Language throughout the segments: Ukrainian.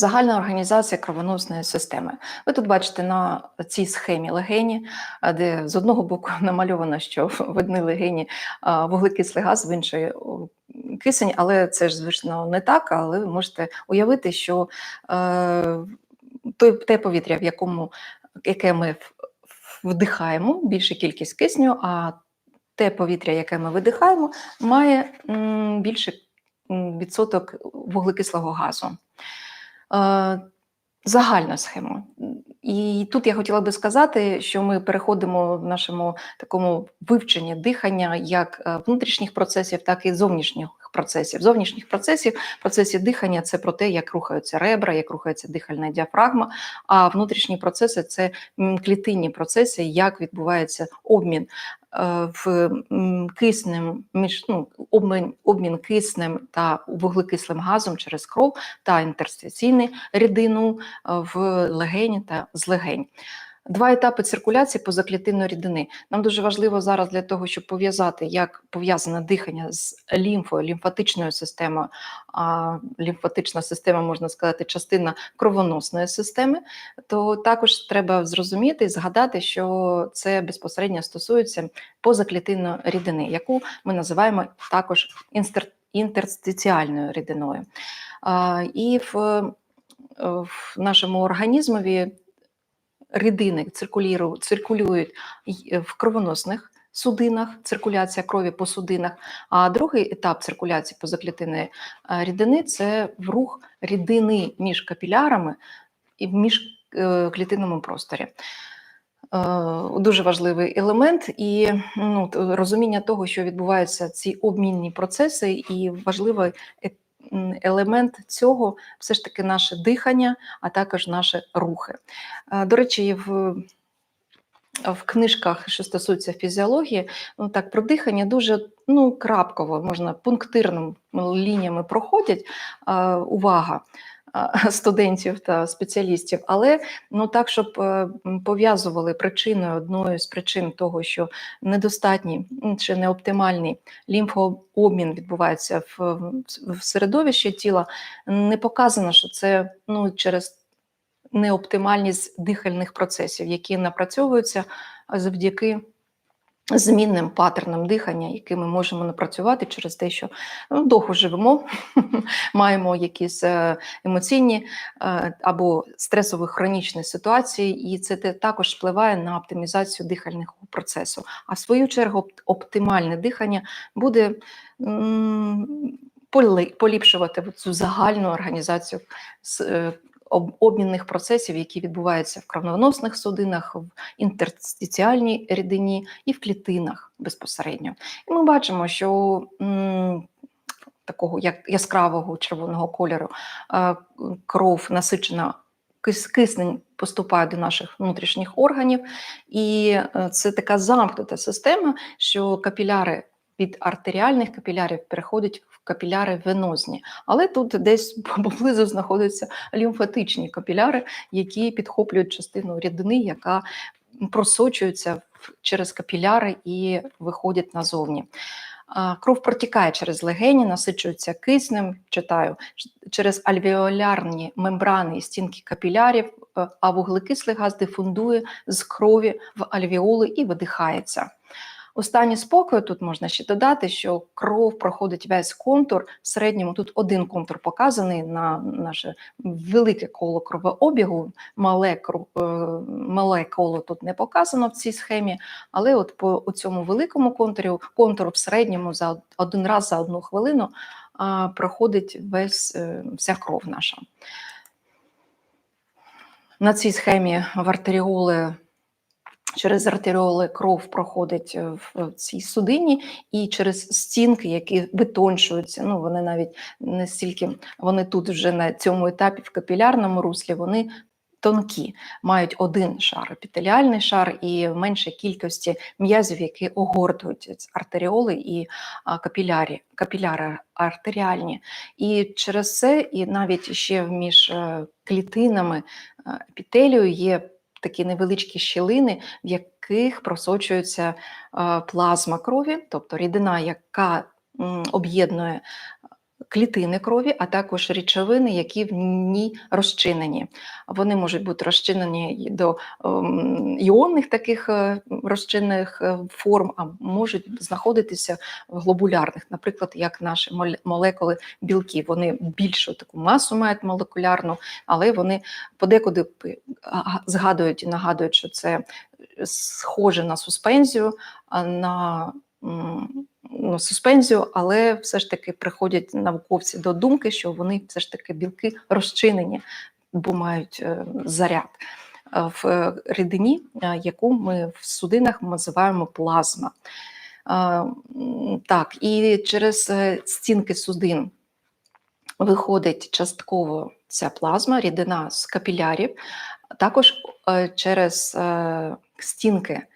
Загальна організація кровоносної системи. Ви тут бачите на цій схемі легені, де з одного боку намальовано, що в одній легені вуглекислий газ, в іншої кисень, але це ж звісно не так. Але ви можете уявити, що е, те повітря, в якому яке ми вдихаємо, більша кількість кисню, а те повітря, яке ми видихаємо, має м, більший відсоток вуглекислого газу. Е, Загальна схема. І тут я хотіла би сказати, що ми переходимо в нашому такому вивченні дихання як е, внутрішніх процесів, так і зовнішніх процесів. Зовнішніх процесів, процесі дихання це про те, як рухаються ребра, як рухається дихальна діафрагма. А внутрішні процеси це клітинні процеси, як відбувається обмін в киснем між ну, обмін, обмін киснем та вуглекислим газом через кров та інтерстиційну рідину е, в легені та з легень. Два етапи циркуляції позаклітинної рідини. Нам дуже важливо зараз для того, щоб пов'язати, як пов'язане дихання з лімфою, лімфатичною системою. А лімфатична система, можна сказати, частина кровоносної системи. То також треба зрозуміти і згадати, що це безпосередньо стосується позаклітинної рідини, яку ми називаємо також інтерстиціальною рідиною. І в, в нашому організмові рідини циркулюють в кровоносних судинах, циркуляція крові по судинах. А другий етап циркуляції позаклітинної е, рідини це рух рідини між капілярами і в міжклітинному просторі. Е, Дуже важливий елемент, і ну, розуміння того, що відбуваються ці обмінні процеси, і важливий е- м, елемент цього все ж таки наше дихання, а також наші рухи. До речі, в, в книжках, що стосується фізіології, ну так про дихання дуже ну, крапково, можна пунктирними лініями проходять увага студентів та спеціалістів, але ну так, щоб е, пов'язували причиною одною з причин того, що недостатній чи неоптимальний лімфообмін відбувається в, в середовищі тіла, не показано, що це ну, через неоптимальність дихальних процесів, які напрацьовуються завдяки змінним паттернам дихання, які ми можемо напрацювати через те, що ну, довго живемо, маємо якісь е, емоційні е, або стресові хронічні ситуації, і це також впливає на оптимізацію дихального процесу. А в свою чергу оптимальне дихання буде поліпшувати цю загальну організацію е, обмінних процесів, які відбуваються в кровоносних судинах, в інтерстиціальній рідині і в клітинах безпосередньо. І ми бачимо, що м, такого як яскравого червоного кольору е, кров насичена кис- киснем поступає до наших внутрішніх органів, і е, це така замкнута система, що капіляри від артеріальних капілярів переходять капіляри венозні. Але тут десь поблизу знаходяться лімфатичні капіляри, які підхоплюють частину рідини, яка просочується через капіляри і виходять назовні. Кров протікає через легені, насичується киснем, читаю, через альвеолярні мембрани і стінки капілярів, е, а вуглекислий газ дифундує з крові в альвеоли і видихається. У стані спокою тут можна ще додати, що кров проходить весь контур. В середньому тут один контур показаний на наше велике коло кровообігу. Мале, е, мале коло тут не показано в цій схемі, але от по цьому великому контурі, контуру в середньому за один раз за одну хвилину проходить весь, е, вся кров наша. На цій схемі в артеріоли через артеріоли кров проходить е, в цій судині, і через стінки, які витончуються. Ну вони навіть не стільки вони тут вже на цьому етапі в капілярному руслі, вони тонкі, мають один шар, епітеліальний шар і менше кількості м'язів, які огортують артеріоли і капілярі, капіляри артеріальні. І через це, і навіть ще між е, клітинами е, епітелію є такі невеличкі щілини, в яких просочується е, плазма крові, тобто рідина, яка об'єднує клітини крові, а також речовини, які в ній розчинені. Вони можуть бути розчинені до ем, іонних таких е, розчинних е, форм, а можуть знаходитися в глобулярних, наприклад, як наші молекули білків. Вони більшу таку масу мають молекулярну, але вони подекуди згадують і нагадують, що це схоже на суспензію, на ну, суспензію, але все ж таки приходять науковці до думки, що вони все ж таки білки розчинені, бо мають е, заряд е, в рідині, е, яку ми в судинах називаємо плазма. Так, і через стінки судин виходить частково ця плазма, рідина з капілярів, також через стінки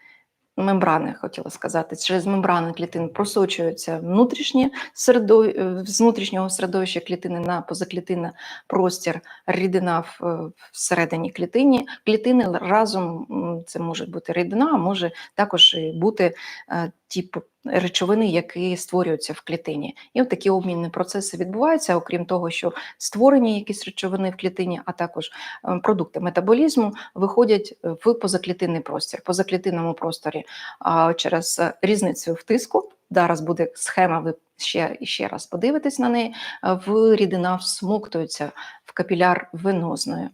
мембрани, хотіла сказати, через мембрани клітин просочуються внутрішні середо... е, з внутрішнього середовища клітини на позаклітинний простір, рідина в, е, всередині клітині. Клітини разом це може бути рідина, а може також і бути е, ті п- речовини, які створюються в клітині. І от такі обмінні процеси відбуваються, окрім того, що створені якісь речовини в клітині, а також е, продукти метаболізму виходять е, в позаклітинний простір. Позаклітинному просторі через різницю в тиску. Зараз буде схема, ви ще ще раз подивитесь на неї. е, В рідина всмоктується в капіляр венозної.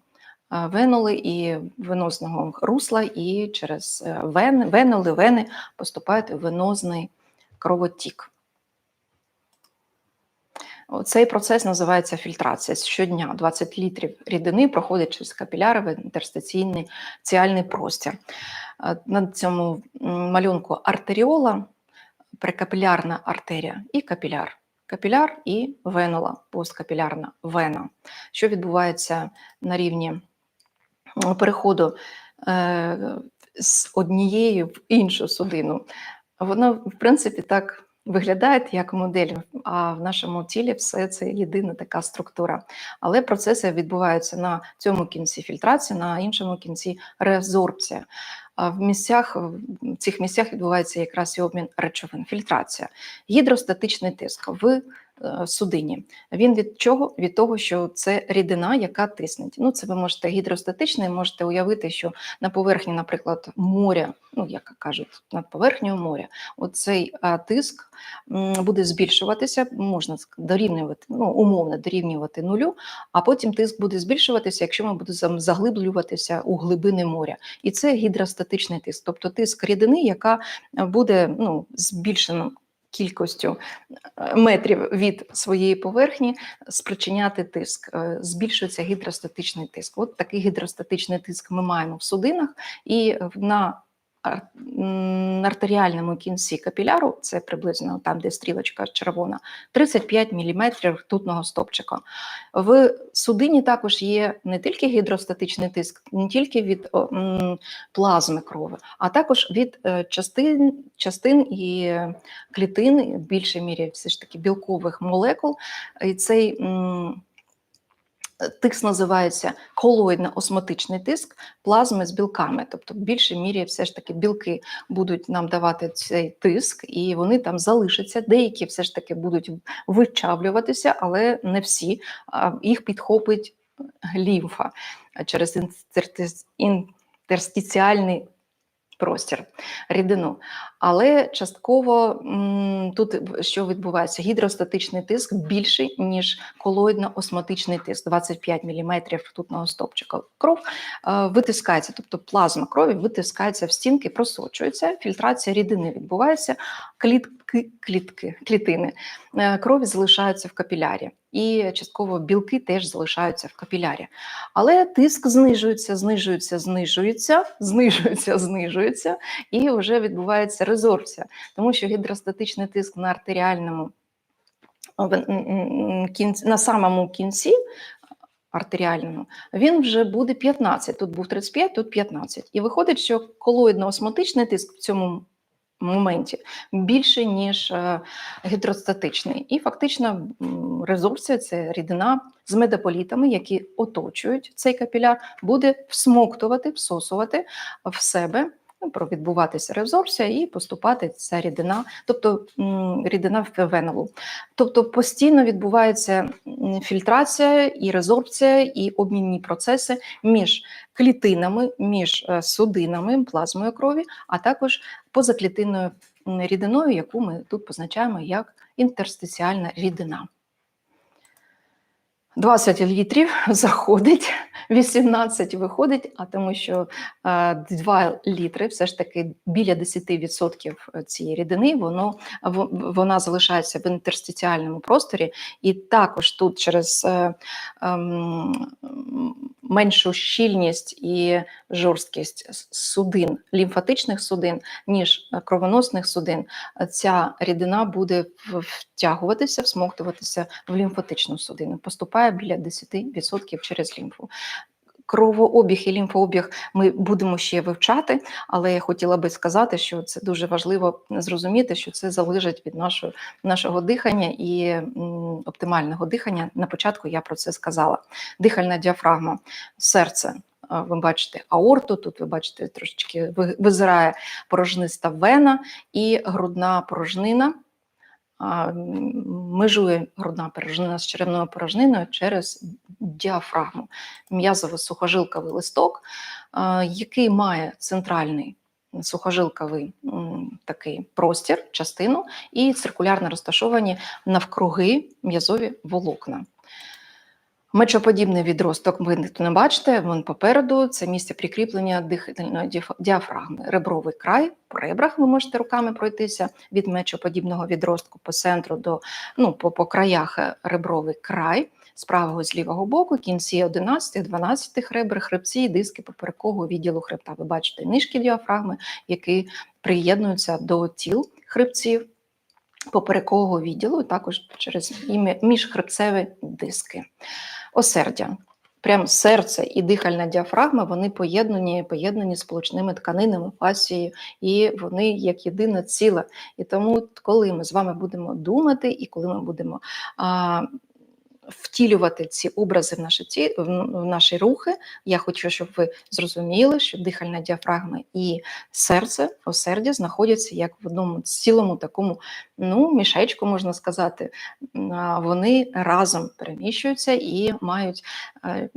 Венули і венозного русла, і через вени, венули, вени поступають у венозний кровотік. Цей процес називається фільтрація. Щодня 20 літрів рідини проходить через капіляри в інтерстиційний ціальний простір. Е, На цьому малюнку артеріола, прекапілярна артерія і капіляр. Капіляр і венула, посткапілярна вена. Що відбувається на рівні переходу е, з однієї в іншу судину? Воно, в принципі, так виглядає як модель, а в нашому тілі все це єдина така структура. Але процеси відбуваються на цьому кінці фільтрації, на іншому кінці реабсорбція. В місцях, в цих місцях відбувається якраз і обмін речовин, фільтрація. Гідростатичний тиск в е, судині. Він від чого? Від того, що це рідина, яка тиснеть. Ну, це ви можете гідростатичний, можете уявити, що на поверхні, наприклад, моря, ну як кажуть, над поверхнею моря, оцей тиск буде збільшуватися, можна дорівнювати, ну, умовно дорівнювати нулю, а потім тиск буде збільшуватися, якщо ми будемо заглиблюватися у глибини моря. І це гідростатичний тиск, тобто тиск рідини, яка е, буде ну, збільшена кількістю е, метрів від своєї поверхні спричиняти тиск. Е, Збільшується гідростатичний тиск. От такий гідростатичний тиск ми маємо в судинах, і на артеріальному кінці капіляру, це приблизно там, де стрілочка червона, 35 мм ртутного стопчика. В судині також є не тільки гідростатичний тиск, не тільки від плазми крові, а також від е, частин, частин і клітин, в більшій мірі все ж таки білкових молекул. І цей тиск називається колоїдно-осмотичний тиск плазми з білками. Тобто, в більшій мірі все ж таки білки будуть нам давати цей тиск, і вони там залишаться. Деякі все ж таки будуть вичавлюватися, але не всі. Їх підхопить лімфа через інтерстиціальний простір, рідину. Але частково тут що відбувається? Гідростатичний тиск більший, ніж колоїдно-осмотичний тиск 25 мм ртутного стопчика. Кров е, витискається, тобто плазма крові витискається в стінки, просочується, фільтрація рідини відбувається, клітки, клітки, клітини е, крові залишаються в капілярі. І частково білки теж залишаються в капілярі. Але тиск знижується, знижується, знижується, знижується, знижується, і вже відбувається резорбція, тому що гідростатичний тиск на артеріальному на самому кінці артеріальному, він вже буде 15. Тут був 35, тут 15. І виходить, що колоїдно-осмотичний тиск в цьому моменті більше, ніж е, гідростатичний. І фактично резорція це рідина з медополітами, які оточують цей капіляр, буде всмоктувати, всосувати в себе ну, відбуватися резорбція і поступати ця рідина, тобто рідина в венову. Тобто постійно відбувається фільтрація і резорбція, і обмінні процеси між клітинами, між е, судинами, плазмою крові, а також позаклітинною рідиною, яку ми тут позначаємо як інтерстиціальна рідина. 20 літрів заходить, 18 виходить, а тому що е, 2 літри, все ж таки біля 10% цієї рідини, воно, вона залишається в інтерстиціальному просторі, і також тут через е, ем, меншу щільність і жорсткість судин, лімфатичних судин, ніж е, кровоносних судин, е, ця рідина буде втягуватися, всмоктуватися в лімфатичну судину. Поступає біля 10% через лімфу. Кровообіг і лімфообіг ми будемо ще вивчати, але я хотіла би сказати, що це дуже важливо зрозуміти, що це залежить від нашого, нашого дихання і оптимального дихання. На початку я про це сказала. Дихальна діафрагма, серце. Ви бачите аорту, тут ви бачите трошечки визирає порожниста вена і грудна порожнина. Межує грудна порожнина з черевною порожниною через діафрагму, м'язово-сухожилковий листок, який має центральний сухожилковий такий простір, частину, і циркулярно розташовані навкруги м'язові волокна. Мечоподібний відросток ви ніхто не бачите, він попереду це місце прикріплення дихальної діафрагми. Ребровий край, по ребрах ви можете руками пройтися від мечоподібного відростку по центру до ну, по, по краях е, ребровий край з правого з лівого боку, кінці 11-12 ребер, хребці і диски поперекового відділу хребта. Ви бачите нижки діафрагми, які приєднуються до тіл хребців поперекового відділу, також через міжхребцеві диски. Осердя. Прям серце і дихальна діафрагма вони поєднані, поєднані сполучними тканинами, фасією, і вони як єдине ціле. І тому, коли ми з вами будемо думати, і коли ми будемо а, втілювати ці образи в наші, ті, в, в наші рухи, я хочу, щоб ви зрозуміли, що дихальна діафрагма і серце, осердя знаходяться як в одному цілому такому ну, мішечку, можна сказати. Вони разом переміщуються і мають е,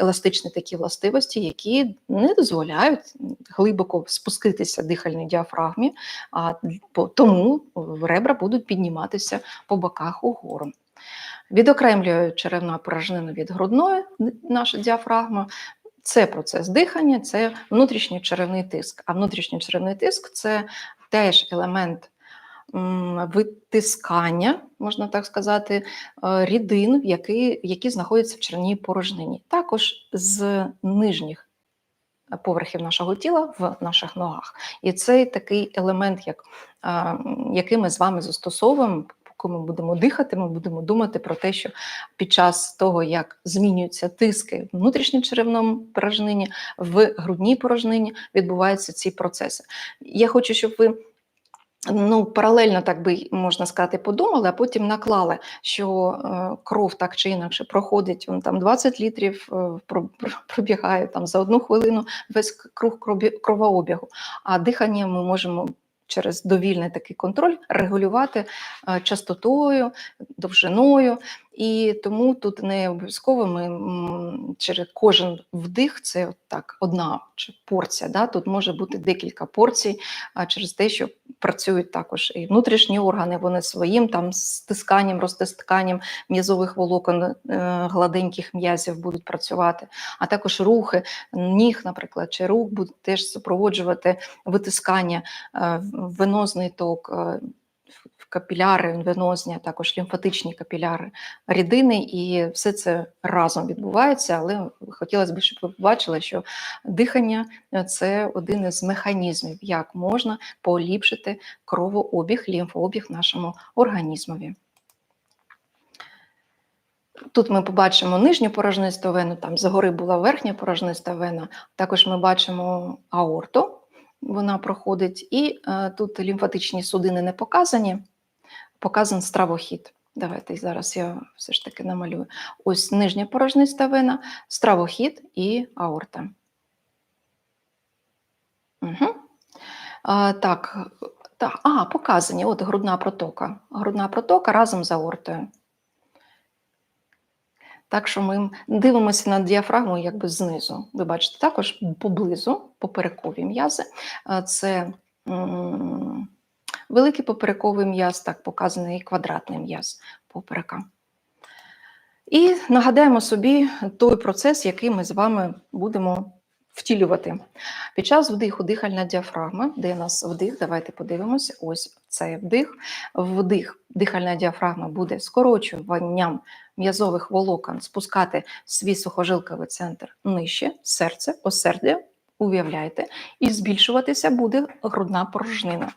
еластичні такі властивості, які не дозволяють глибоко спуститися дихальній діафрагмі, а тому ребра будуть підніматися по боках угору. Відокремлює черевну порожнину від грудної наша діафрагма. Це процес дихання, це внутрішній черевний тиск. А внутрішній черевний тиск це теж елемент витискання, можна так сказати, е, рідин, які, які знаходяться в черевній порожнині. Також з нижніх поверхів нашого тіла в наших ногах. І цей такий елемент, як, який ми з вами застосовуємо. Ми будемо дихати, ми будемо думати про те, що під час того, як змінюються тиски в внутрішньочеревному порожнині, в грудній порожнині відбуваються ці процеси. Я хочу, щоб ви ну, паралельно, так би можна сказати, подумали, а потім наклали, що е, кров так чи інакше проходить он, там 20 літрів, е, про- про- пробігає там за одну хвилину весь круг кровообігу. А дихання ми можемо через довільний такий контроль регулювати е, частотою, довжиною. І тому тут не обов'язково ми через кожен вдих це от так одна чи порція. Да? Тут може бути декілька порцій а через те, що працюють також і внутрішні органи, вони своїм там стисканням, розтисканням м'язових волокон е, гладеньких м'язів будуть працювати, а також рухи ніг, наприклад, чи рук будуть теж супроводжувати витискання, е, венозний ток. Капіляри венозні, а також лімфатичні капіляри рідини, і все це разом відбувається. Але хотілося б, щоб ви побачили, що дихання це один із механізмів, як можна поліпшити кровообіг, лімфообіг нашому організмові. Тут ми побачимо нижню порожнисту вену, там згори була верхня порожниста вена. Також ми бачимо аорту, вона проходить, і е, тут лімфатичні судини не показані, показан стравохід. Давайте зараз я все ж таки намалюю. Ось нижня порожниста вена, стравохід і аорта. Угу. А, так, так, а, показані. От грудна протока. Грудна протока разом з аортою. Так що ми дивимося на діафрагму якби знизу. Ви бачите, також поблизу поперекові м'язи. Це м, великий поперековий м'яз, так показаний квадратний м'яз поперека. І нагадаємо собі той процес, який ми з вами будемо втілювати. Під час вдиху дихальна діафрагма, де у нас вдих, давайте подивимося. Ось цей вдих. Вдих, дихальна діафрагма буде скорочуванням м'язових волокон спускати свій сухожилковий центр нижче, серце, осердя, уявляйте, і збільшуватися буде грудна порожнина.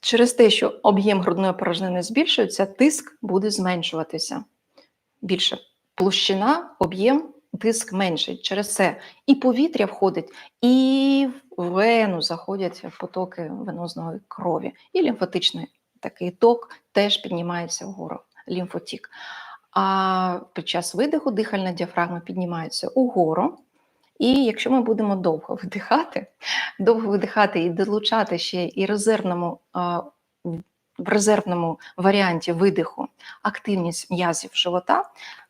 Через те, що об'єм грудної порожнини збільшується, тиск буде зменшуватися. Більше площина, об'єм, тиск менший. Через це і повітря входить, і в вену заходять потоки венозної крові, і лімфатичний такий ток теж піднімається вгору, лімфотік. А під час видиху дихальна діафрагма піднімається угору. І якщо ми будемо довго видихати, довго видихати і долучати ще і резервному, в резервному варіанті видиху активність м'язів живота,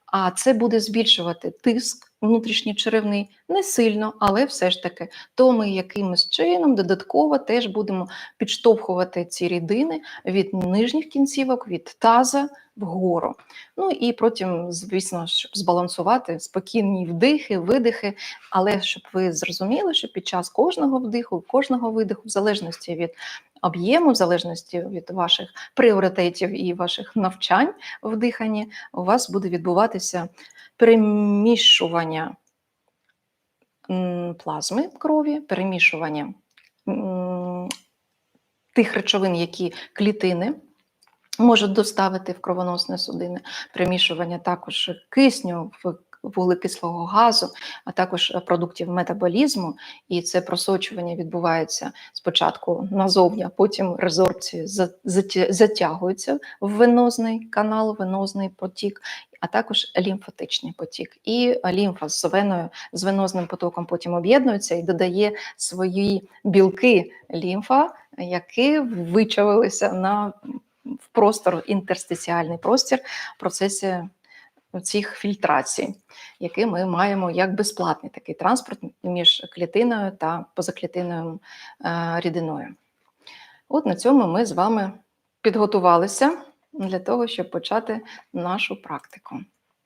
а це буде збільшувати тиск внутрішній черевний не сильно, але все ж таки, то ми якимось чином додатково теж будемо підштовхувати ці рідини від нижніх кінцівок, від таза вгору. Ну і потім, звісно, щоб збалансувати спокійні вдихи, видихи, але щоб ви зрозуміли, що під час кожного вдиху, кожного видиху, в залежності від об'єму, в залежності від ваших пріоритетів і ваших навчань в диханні, у вас буде відбуватися перемішування плазми крові, перемішування тих речовин, які клітини можуть доставити в кровоносні судини, перемішування також кисню в вуглекислого газу, а також продуктів метаболізму, і це просочування відбувається спочатку назовні, а потім резорбції за- заті- затягуються в венозний канал, венозний потік, а також лімфатичний потік. І лімфа з веною, з венозним потоком потім об'єднується і додає свої білки лімфа, які вичавилися на в простор, інтерстиціальний простір в процесі цих фільтрацій, які ми маємо як безплатний такий транспорт між клітиною та позаклітинною е, рідиною. От на цьому ми з вами підготувалися для того, щоб почати нашу практику.